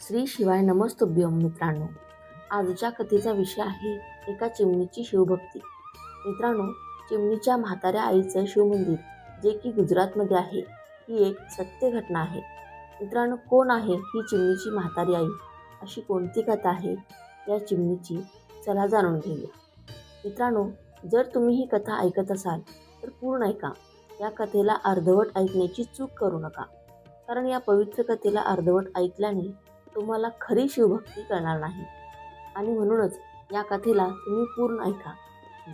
श्री शिवाय नमस्तुभ्यम मित्रांनो. आजच्या कथेचा विषय आहे एका चिमणीची शिवभक्ती. मित्रांनो चिमणीच्या म्हाताऱ्या आईचं शिवमंदिर जे की गुजरातमध्ये आहे ही एक सत्य घटना आहे. मित्रांनो कोण आहे ही चिमणीची म्हातारी आई? अशी कोणती कथा आहे? या चिमणीची चला जाणून घेऊया. मित्रांनो जर तुम्ही ही कथा ऐकत असाल तर पूर्ण ऐका. या कथेला अर्धवट ऐकण्याची चूक करू नका. कारण या पवित्र कथेला अर्धवट ऐकल्याने तुम्हाला खरी शिवभक्ती कळणार नाही. आणि म्हणूनच या कथेला तुम्ही पूर्ण ऐका.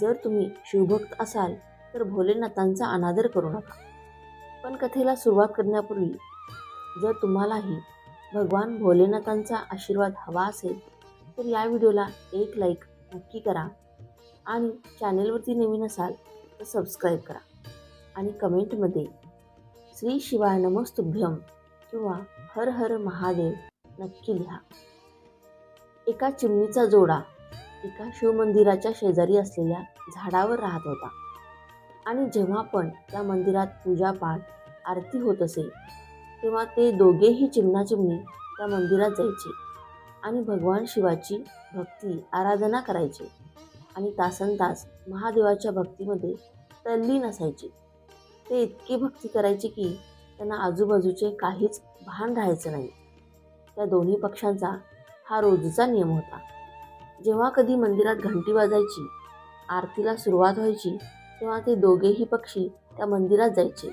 जर तुम्ही शिवभक्त असाल तर भोलेनाथांचा अनादर करू नका. पण कथेला सुरुवात करण्यापूर्वी जर तुम्हालाही भगवान भोलेनाथांचा आशीर्वाद हवा असेल तर या व्हिडिओला एक लाईक नक्की करा. आणि चॅनेलवरती नवीन असाल तर सबस्क्राईब करा. आणि कमेंटमध्ये श्री शिवाय नमस्तुभ्यम किंवा हर हर महादेव नक्की लिहा. एका चिमणीचा जोडा एका शिवमंदिराच्या शेजारी असलेल्या झाडावर राहत होता. आणि जेव्हा पण त्या मंदिरात पूजापाठ आरती होत असे तेव्हा ते दोघेही चिमणाचिमणी त्या मंदिरात जायचे आणि भगवान शिवाची भक्ती आराधना करायचे आणि तासन तास महादेवाच्या भक्तीमध्ये तल्लीन असायचे. ते इतकी भक्ती करायचे की त्यांना आजूबाजूचे काहीच भान राहायचं नाही. त्या दोन्ही पक्षांचा हा रोजचा नियम होता. जेव्हा कधी मंदिरात घंटी वाजायची आरतीला सुरुवात व्हायची तेव्हा ते दोघेही पक्षी त्या मंदिरात जायचे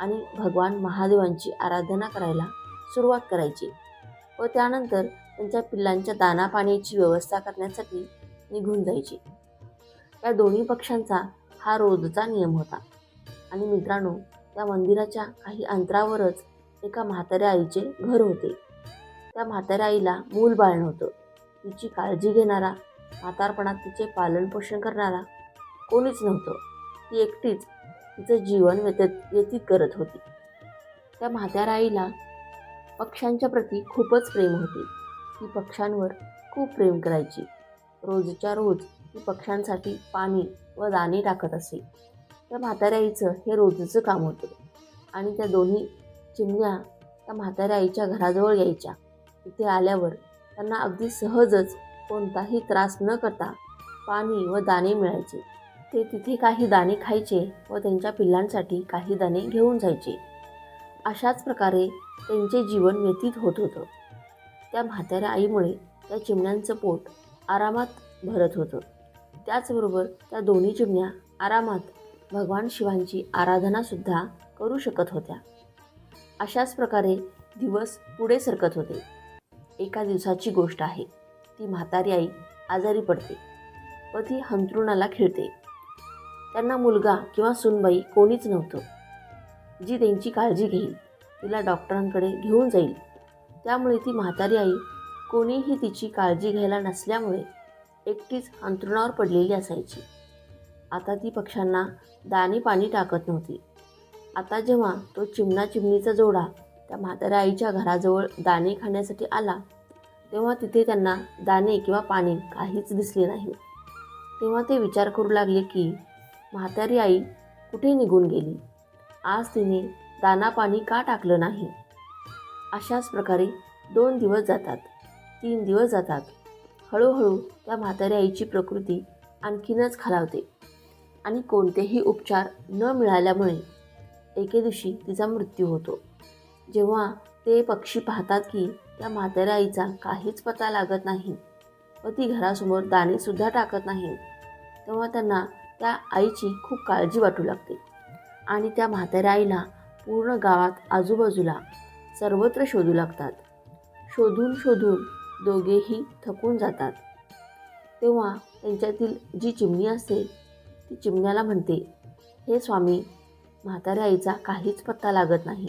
आणि भगवान महादेवांची आराधना करायला सुरुवात करायची व त्यानंतर त्यांच्या पिल्लांच्या दाना पाण्याची व्यवस्था करण्यासाठी निघून जायची. या दोन्ही पक्षांचा हा रोजचा नियम होता. आणि मित्रांनो त्या मंदिराच्या काही अंतरावरच एका म्हाताऱ्या आईचे घर होते. त्या म्हाताऱ्या आईला मूल बाळ नव्हतं. तिची काळजी घेणारा म्हातारपणात तिचे पालनपोषण करणारा कोणीच नव्हतं. ती एकटीच तिचं जीवन व्यतीत व्यतीत करत होती. त्या म्हाताराईला आईला पक्ष्यांच्या प्रती खूपच प्रेम होते. ती पक्ष्यांवर खूप प्रेम करायची. रोजच्या रोज ती पक्ष्यांसाठी पाणी व दाणे टाकत असे. त्या म्हाताऱ्या आईचं हे रोजचं काम होतं आणि त्या दोन्ही चिमण्या त्या म्हाताऱ्या आईच्या घराजवळ यायच्या. तिथे आल्यावर त्यांना अगदी सहजच कोणताही त्रास न करता पाणी व दाणे मिळायचे. ते तिथे काही दाणे खायचे व त्यांच्या पिल्लांसाठी काही दाणे घेऊन जायचे. अशाच प्रकारे त्यांचे जीवन व्यतीत होत होतं. त्या म्हाताऱ्या आईमुळे त्या चिमण्यांचं पोट आरामात भरत होतं. त्याचबरोबर त्या दोन्ही चिमण्या आरामात भगवान शिवांची आराधनासुद्धा करू शकत होत्या. अशाच प्रकारे दिवस पुढे सरकत होते. एका दिवसाची गोष्ट आहे. ती म्हातारी आई आजारी पडते व ती हंतरुणाला खिळते. त्यांना मुलगा किंवा सुनबाई कोणीच नव्हतं. जी त्यांची काळजी घेईल तिला डॉक्टरांकडे घेऊन जाईल. त्यामुळे ती म्हातारी आई कोणीही तिची काळजी घ्यायला नसल्यामुळे एकटीच अंथरुणावर पडलेली असायची. आता ती पक्ष्यांना दाणे पाणी टाकत नव्हती. आता जेव्हा तो चिमणा चिमणीचा जोडा त्या म्हाताऱ्या आईच्या घराजवळ दाणे खाण्यासाठी आला तेव्हा तिथे त्यांना दाणे किंवा पाणी काहीच दिसले नाही. तेव्हा ते विचार करू लागले की म्हातारी आई कुठे निघून गेली? आज तिने दाना पाणी का टाकलं नाही? अशाच प्रकारे दोन दिवस जातात तीन दिवस जातात. हळूहळू त्या म्हाताऱ्या आईची प्रकृती आणखीनच खालावते आणि कोणतेही उपचार न मिळाल्यामुळे एके दिवशी तिचा मृत्यू होतो. जेव्हा ते पक्षी पाहतात की त्या म्हाताऱ्या आईचा काहीच पता लागत नाही व ती घरासमोर दाणेसुद्धा टाकत नाही तेव्हा त्यांना त्या आईची खूप काळजी वाटू लागते. आणि त्या म्हाताऱ्या आईला पूर्ण गावात आजूबाजूला सर्वत्र शोधू लागतात. शोधून शोधून दोघेही थकून जातात. तेव्हा त्यांच्यातील जी चिमणी असते ती चिमण्याला म्हणते हे स्वामी म्हाताऱ्या आईचा काहीच पत्ता लागत नाही.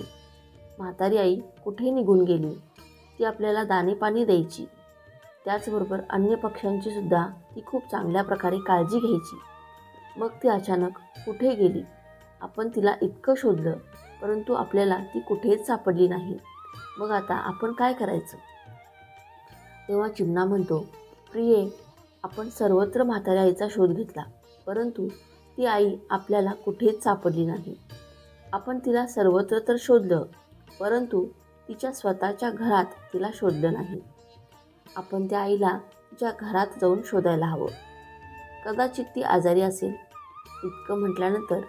म्हातारी आई कुठे निघून गेली. ती आपल्याला दाणेपाणी द्यायची. त्याचबरोबर अन्य पक्ष्यांची सुद्धा ती खूप चांगल्या प्रकारे काळजी घ्यायची. मग ती अचानक कुठे गेली? आपण तिला इतकं शोधलं परंतु आपल्याला ती कुठेच सापडली नाही. मग आता आपण काय करायचं? तेव्हा चिमणा म्हणतो प्रिये आपण सर्वत्र म्हाताऱ्या आईचा शोध घेतला परंतु ती आई आपल्याला कुठेच सापडली नाही. आपण तिला सर्वत्र तर शोधलं परंतु तिच्या स्वतःच्या घरात तिला शोधलं नाही. आपण त्या आईला तिच्या घरात जाऊन शोधायला हवं. कदाचित ती आजारी असेल. इतकं म्हटल्यानंतर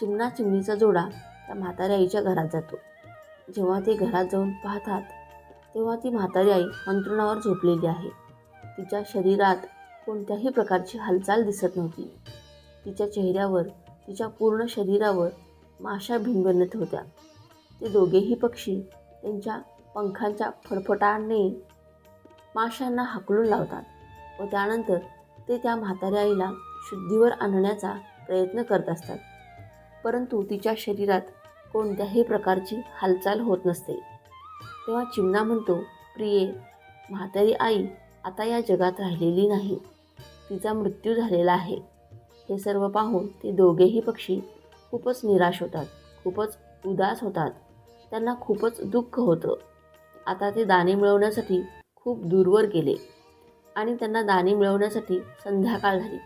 चिमणा चिमणीचा जोडा त्या म्हाताऱ्या आईच्या घरात जातो. जेव्हा ते घरात जाऊन पाहतात तेव्हा ती म्हातारी आई अंथरुणावर झोपलेली आहे. तिच्या शरीरात कोणत्याही प्रकारची हालचाल दिसत नव्हती. तिच्या चेहऱ्यावर तिच्या पूर्ण शरीरावर माशा भिनभिनत होत्या. ते दोघेही पक्षी त्यांच्या पंखांच्या फडफडाने माशांना हाकलून लावतात व त्यानंतर ते त्या म्हाताऱ्या आईला शुद्धीवर आणण्याचा प्रयत्न करत असतात. परंतु तिच्या शरीरात कोणत्याही प्रकारची हालचाल होत नसते. तेव्हा चिमणा म्हणतो प्रिये म्हातारी आई आता या जगात राहिलेली नाही. तिचा मृत्यू झालेला आहे. हे सर्व पाहून ते दोघेही पक्षी खूपच निराश होतात खूपच उदास होतात. त्यांना खूपच दुःख होतं. आता ते दाणे मिळवण्यासाठी खूप दूरवर गेले आणि त्यांना दाणे मिळवण्यासाठी संध्याकाळ झाली.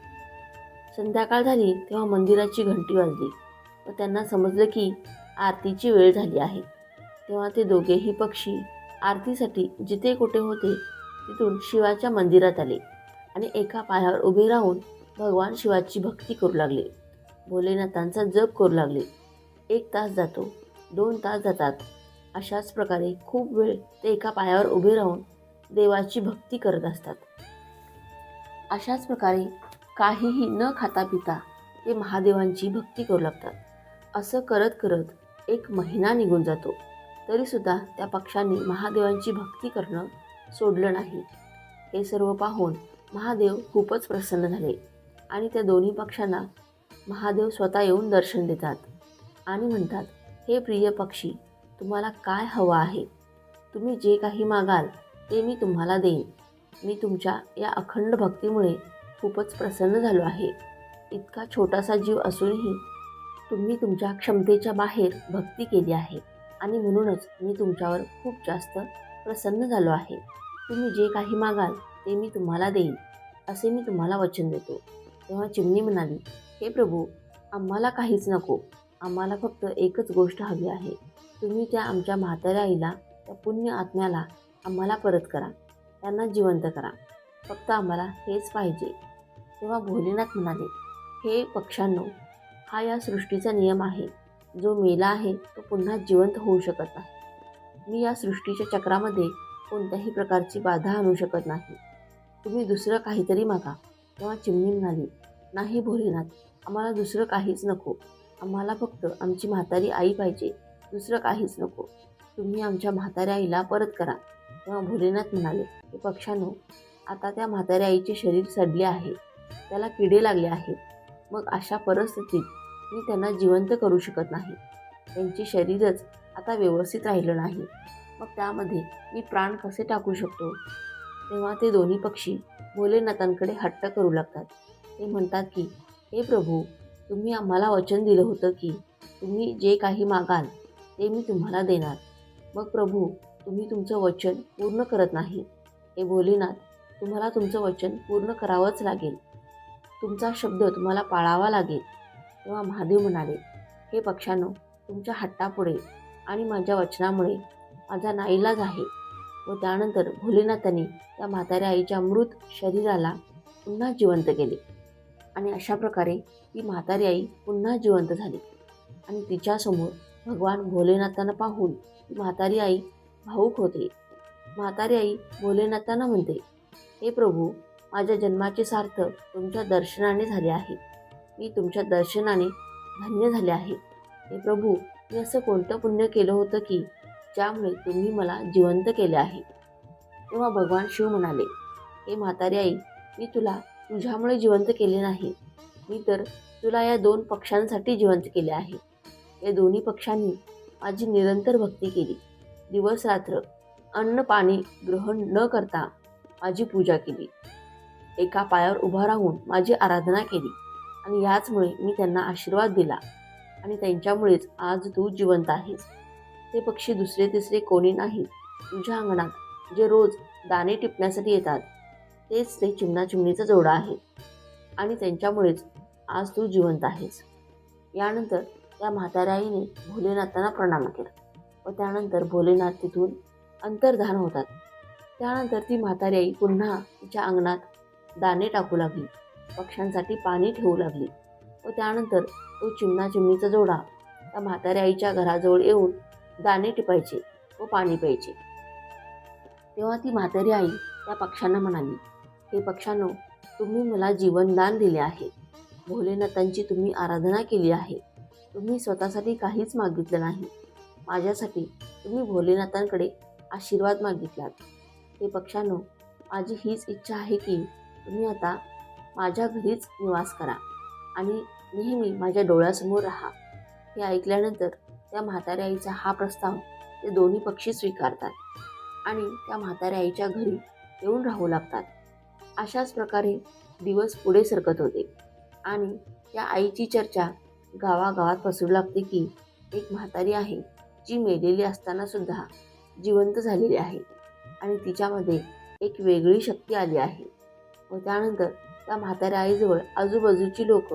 संध्याकाळ झाली तेव्हा मंदिराची घंटी वाजली व त्यांना समजलं की आरतीची वेळ झाली आहे. तेव्हा ते दोघेही पक्षी आरतीसाठी जिथे कुठे होते तिथून शिवाच्या मंदिरात आले आणि एका पायावर उभे राहून भगवान शिवाची भक्ती करू लागले. भोलेनाथांचा जप करू लागले. एक तास जातो. दोन तास जातात. अशाच प्रकारे खूप वेळ ते एका पायावर उभे राहून देवाची भक्ती करत असतात. अशाच प्रकारे काहीही न खाता पिता ते महादेवांची भक्ती करू लागतात. असं करत करत एक महिना निघून जातो. तरीसुद्धा त्या पक्षांनी महादेवांची भक्ती करणं सोडलं नाही. हे सर्व पाहून महादेव खूपच प्रसन्न झाले आणि त्या दोन्ही पक्षांना महादेव स्वतः येऊन दर्शन देतात आणि म्हणतात हे प्रिय पक्षी तुम्हाला काय हवं आहे? तुम्ही जे काही मागाल ते मी तुम्हाला देईन. मी तुमच्या या अखंड भक्तीमुळे खूपच प्रसन्न झालो आहे. इतका छोटासा जीव असूनही तुम्ही तुमच्या क्षमतेच्या बाहेर भक्ती केली आहे आणि म्हणूनच मी तुमच्यावर खूप जास्त प्रसन्न झालो आहे. तुम्ही जे काही मागाल ते मी तुम्हाला देईन असे मी तुम्हाला वचन देतो. तेव्हा चिमणी म्हणाली हे प्रभू आम्हाला काहीच नको. आम्हाला फक्त एकच गोष्ट हवी आहे. तुम्ही त्या आमच्या म्हाताऱ्या आईला त्या पुण्य आत्म्याला आम्हाला परत करा. त्यांना जिवंत करा. फक्त आम्हाला हेच पाहिजे. तेव्हा भोलेनाथ म्हणाले हे पक्ष्यांनो हा या सृष्टीचा नियम आहे. जो मेला आहे तो पुन्हा जिवंत होऊ शकत नाही. मी या सृष्टीच्या चक्रामध्ये कोणत्याही प्रकारची बाधा आणू शकत नाही. तुम्ही दुसरं काहीतरी मागा. तेव्हा चिमणी म्हणाली नाही भोलेनाथ आम्हाला दुसरं काहीच नको. आम्हाला फक्त आमची म्हातारी आई पाहिजे. दुसरं काहीच नको. तुम्ही आमच्या म्हाताऱ्या आईला परत करा. तेव्हा भोलेनाथ म्हणाले की पक्षानो आता त्या म्हाताऱ्या आईचे शरीर सडले आहे. त्याला किडे लागले आहेत. मग अशा परिस्थितीत मी त्यांना जिवंत करू शकत नाही. त्यांचे शरीरच आता व्यवस्थित राहिलं नाही. मग त्यामध्ये मी प्राण कसे टाकू शकतो? तेव्हा ते दोन्ही पक्षी भोलेनाथांकडे हट्ट करू लागतात. ते म्हणतात की हे प्रभू तुम्ही आम्हाला वचन दिलं होतं की तुम्ही जे काही मागाल ते मी तुम्हाला देणार. मग प्रभू तुम्ही तुमचं वचन पूर्ण करत नाही. हे भोलेनाथ तुम्हाला तुमचं वचन पूर्ण करावंच लागेल. तुमचा शब्द तुम्हाला पाळावा लागेल. तेव्हा महादेव म्हणाले हे पक्षानं तुमच्या हट्टापुढे आणि माझ्या वचनामुळे माझा नाईलाज आहे. व त्यानंतर भोलेनाथांनी त्या म्हाताऱ्या आईच्या मृत शरीराला पुन्हा जिवंत केले. आणि अशा प्रकारे ती म्हातारी आई पुन्हा जिवंत झाली. आणि तिच्यासमोर भगवान भोलेनाथांना पाहून ती म्हातारी आई भाऊक होते. म्हातारी आई भोलेनाथांना म्हणते हे प्रभू माझ्या जन्माचे सार्थक तुमच्या दर्शनाने झाले आहे. मी तुमच्या दर्शनाने धन्य झाले आहे. हे प्रभू मी असं कोणतं पुण्य केलं होतं की ज्यामुळे तुम्ही मला जिवंत केले आहे? तेव्हा भगवान शिव म्हणाले हे म्हातारी आई मी तुला तुझ्यामुळे जिवंत केले नाही. मी तर तुला या दोन पक्षांसाठी जिवंत केले आहे. या दोन्ही पक्षांनी माझी निरंतर भक्ती केली. दिवस रात्र अन्न पाणी ग्रहण न करता माझी पूजा केली. एका पायावर उभा राहून माझी आराधना केली. आणि याचमुळे मी त्यांना आशीर्वाद दिला. आणि त्यांच्यामुळेच आज तू जिवंत आहेस. ते पक्षी दुसरे तिसरे कोणी नाही तुझ्या अंगणात जे रोज दाणे टिपण्यासाठी येतात तेच ते चिमणा चिमणीचा जोडा आहे. आणि त्यांच्यामुळेच आज तू जिवंत आहेस. यानंतर त्या म्हाताऱ्या आईने भोलेनाथांना प्रणाम केला. व त्यानंतर भोलेनाथ तिथून अंतर्धान होतात. त्यानंतर ती म्हातारी आई पुन्हा तिच्या अंगणात दाणे टाकू लागली. पक्ष्यांसाठी पाणी ठेवू लागली. व त्यानंतर तो चिमणा चिमणीचा जोडा त्या म्हाताऱ्या आईच्या घराजवळ येऊन दाणे टिपायचे व पाणी प्यायचे. तेव्हा ती म्हातारी आई त्या पक्ष्यांना म्हणाली हे पक्षांनो तुम्ही मला जीवनदान दिले आहे. भोलेनाथांची तुम्ही आराधना केली आहे. तुम्ही स्वतःसाठी काहीच मागितलं नाही. माझ्यासाठी तुम्ही भोलेनाथांकडे आशीर्वाद मागितलात. हे पक्षांनो माझी हीच इच्छा आहे की तुम्ही आता माझ्या घरीच निवास करा आणि नेहमी माझ्या डोळ्यासमोर राहा. हे ऐकल्यानंतर त्या म्हाताऱ्या आईचा हा प्रस्ताव ते दोन्ही पक्षी स्वीकारतात आणि त्या म्हाताऱ्या आईच्या घरी येऊन राहू लागतात. अशाच प्रकारे दिवस पुढे सरकत होते. आणि त्या आईची चर्चा गावागावात पसरू लागते की एक म्हातारी आहे जी मेलेली असताना सुद्धा जिवंत झालेली आहे आणि तिच्यामध्ये एक वेगळी शक्ती आली आहे. व त्यानंतर त्या म्हाताऱ्या आईजवळ आजूबाजूची लोक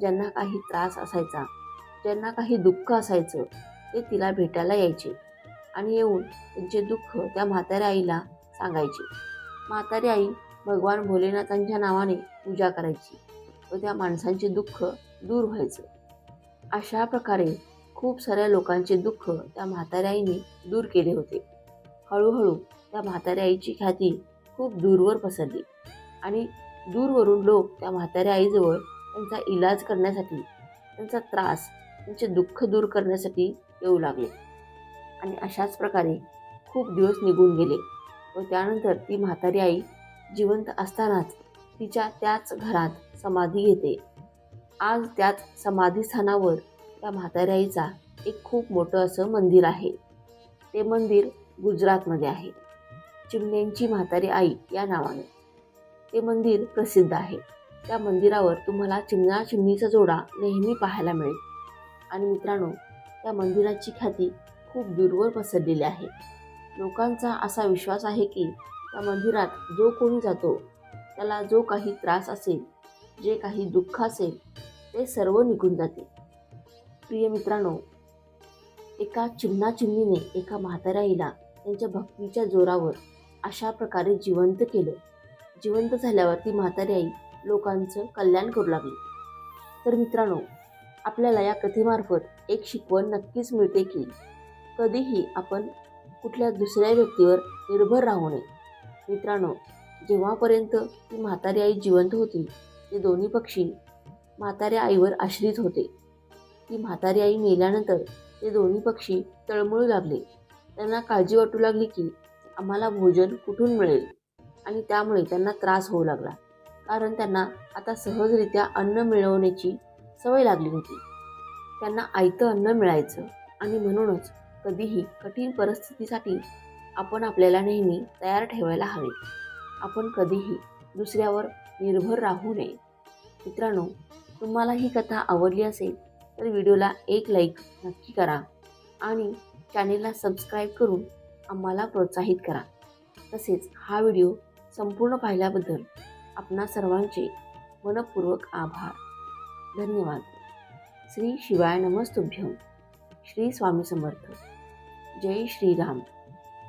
ज्यांना काही त्रास असायचा ज्यांना काही दुःख असायचं ते तिला भेटायला यायचे आणि येऊन त्यांचे दुःख त्या म्हाताऱ्या आईला सांगायचे. म्हातारी आई भगवान भोलेनाथांच्या नावाने पूजा करायची व त्या माणसांचे दुःख दूर व्हायचं. अशा प्रकारे खूप साऱ्या लोकांचे दुःख त्या म्हाताऱ्याईने दूर केले होते. हळूहळू त्या म्हाताऱ्या आईची ख्याती खूप दूरवर पसरली आणि दूरवरून लोक त्या म्हाताऱ्या आईजवळ त्यांचा इलाज करण्यासाठी त्यांचा त्रास त्यांचे दुःख दूर करण्यासाठी येऊ लागले. आणि अशाच प्रकारे खूप दिवस निघून गेले व त्यानंतर ती म्हातारी आई जिवंत असतानाच तिच्या त्याच घरात समाधी घेते आज त्याच समाधीस्थानावर त्या म्हाताऱ्या आईचा एक खूप मोठं असं मंदिर आहे. ते मंदिर गुजरातमध्ये आहे. चिमण्यांची म्हातारी आई या नावाने. ते मंदिर प्रसिद्ध आहे. त्या मंदिरावर तुम्हाला चिमणा चिमणीचा जोडा नेहमी पाहायला मिळेल. आणि मित्रांनो त्या मंदिराची ख्याती खूप दूरवर पसरलेली आहे. लोकांचा असा विश्वास आहे की त्या मंदिरात जो कोणी जातो त्याला जो काही त्रास असेल जे काही दुःख असेल ते सर्व निघून जाते. प्रिय मित्रांनो एका चिमणाचिमणीने एका म्हाताऱ्या आईला त्यांच्या भक्तीच्या जोरावर अशा प्रकारे जिवंत केलं. जिवंत झाल्यावर ती म्हातारी आई लोकांचं कल्याण करू लागली. तर मित्रांनो आपल्याला या कथेमार्फत एक शिकवण नक्कीच मिळते की कधीही आपण कुठल्या दुसऱ्या व्यक्तीवर निर्भर राहू नये. मित्रांनो जेव्हापर्यंत ती म्हातारी आई जिवंत होती ते दोन्ही पक्षी म्हाताऱ्या आईवर आश्रित होते. ती म्हातारी आई मेल्यानंतर ते दोन्ही पक्षी तळमळू लागले. त्यांना काळजी वाटू लागली की आम्हाला भोजन कुठून मिळेल आणि त्यामुळे त्यांना त्रास होऊ लागला. कारण त्यांना आता सहजरित्या अन्न मिळवण्याची सवय लागली होती. त्यांना आयतं अन्न मिळायचं आणि म्हणूनच कधीही कठीण परिस्थितीसाठी आपण आपल्याला नेहमी तयार ठेवायला हवे. आपण कधीही दुसऱ्यावर निर्भर राहू नये. मित्रांनो तुम्हाला ही कथा आवडली असेल तर व्हिडिओला एक लाईक नक्की करा आणि चॅनेलला सबस्क्राईब करून आम्हाला प्रोत्साहित करा. तसेच हा व्हिडिओ संपूर्ण पाहिल्याबद्दल आपणा सर्वांचे मनपूर्वक आभार. धन्यवाद. श्री शिवाय नमस्तुभ्यम श्री स्वामी समर्थ. जय श्रीराम.